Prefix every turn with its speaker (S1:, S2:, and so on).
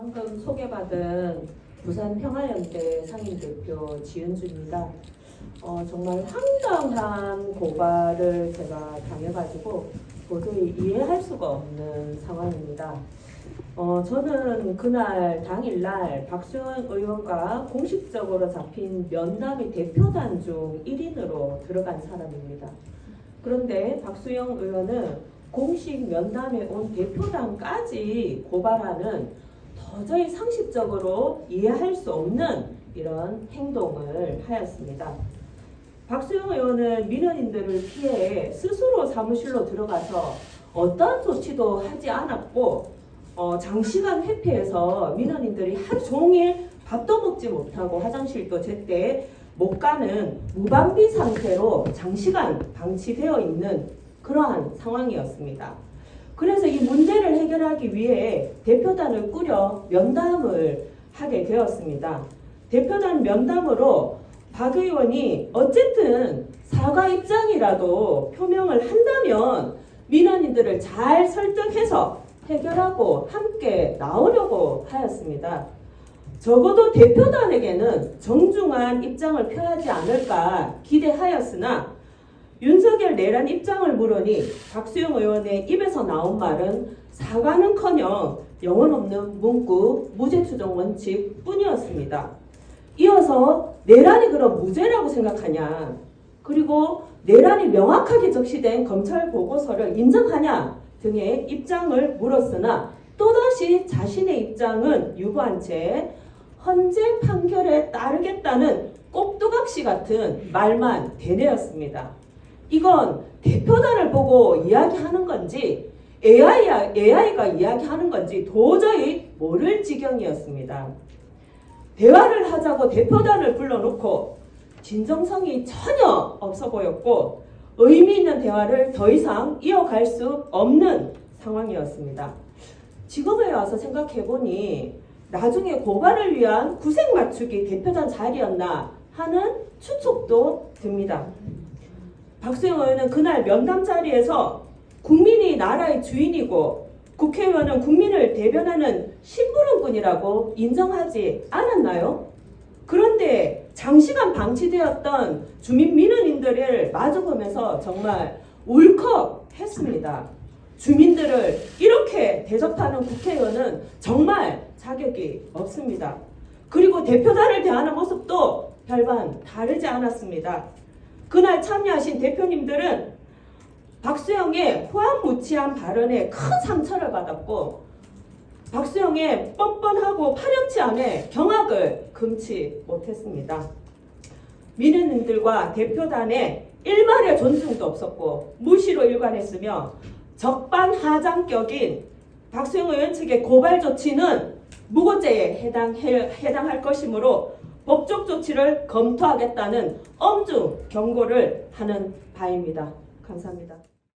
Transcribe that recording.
S1: 방금 소개받은 부산 평화연대 상임대표 지은주입니다. 어, 정말 황당한 고발을 제가 당해가지고 도저히 이해할 수가 없는 상황입니다. 어, 저는 그날 당일날 박수영 의원과 공식적으로 잡힌 면담의 대표단 중 1인으로 들어간 사람입니다. 그런데 박수영 의원은 공식 면담에 온 대표단까지 고발하는 도저히 상식적으로 이해할 수 없는 이런 행동을 하였습니다. 박수영 의원은 민원인들을 피해 스스로 사무실로 들어가서 어떠한 조치도 하지 않았고 어, 장시간 회피해서 민원인들이 하루 종일 밥도 먹지 못하고 화장실도 제때 못 가는 무방비 상태로 장시간 방치되어 있는 그러한 상황이었습니다. 그래서 이 문제를 해결하기 위해 대표단을 꾸려 면담을 하게 되었습니다. 대표단 면담으로 박 의원이 어쨌든 사과 입장이라도 표명을 한다면 민원인들을 잘 설득해서 해결하고 함께 나오려고 하였습니다. 적어도 대표단에게는 정중한 입장을 표하지 않을까 기대하였으나 내란 입장을 물으니 박수영 의원의 입에서 나온 말은 사과는커녕 영혼 없는 문구 무죄 추정 원칙 뿐이었습니다. 이어서 내란이 그럼 무죄라고 생각하냐? 그리고 내란이 명확하게 적시된 검찰 보고서를 인정하냐 등의 입장을 물었으나 또다시 자신의 입장은 유보한 채 헌재 판결에 따르겠다는 꼭두각시 같은 말만 되뇌었습니다. 이건 대표단을 보고 이야기하는 건지 AI, AI가 이야기하는 건지 도저히 모를 지경이었습니다. 대화를 하자고 대표단을 불러놓고 진정성이 전혀 없어 보였고 의미 있는 대화를 더 이상 이어갈 수 없는 상황이었습니다. 직업에 와서 생각해 보니 나중에 고발을 위한 구색 맞추기 대표단 자리였나 하는 추측도 듭니다. 박수영 의원은 그날 면담 자리에서 국민이 나라의 주인이고 국회의원은 국민을 대변하는 심부름꾼이라고 인정하지 않았나요? 그런데 장시간 방치되었던 주민 민원인들을 마주보면서 정말 울컥했습니다. 주민들을 이렇게 대접하는 국회의원은 정말 자격이 없습니다. 그리고 대표단을 대하는 모습도 별반 다르지 않았습니다. 그날 참여하신 대표님들은 박수영의 후한무치한 발언에 큰 상처를 받았고 박수영의 뻔뻔하고 파렴치 않은 경악을 금치 못했습니다. 민원인들과 대표단의 일말의 존중도 없었고 무시로 일관했으며 적반하장격인 박수영 의원 측의 고발 조치는 무고죄에 해당, 해당할 것이므로 법적 조치를 검토하겠다는 엄중 경고를 하는 바입니다. 감사합니다.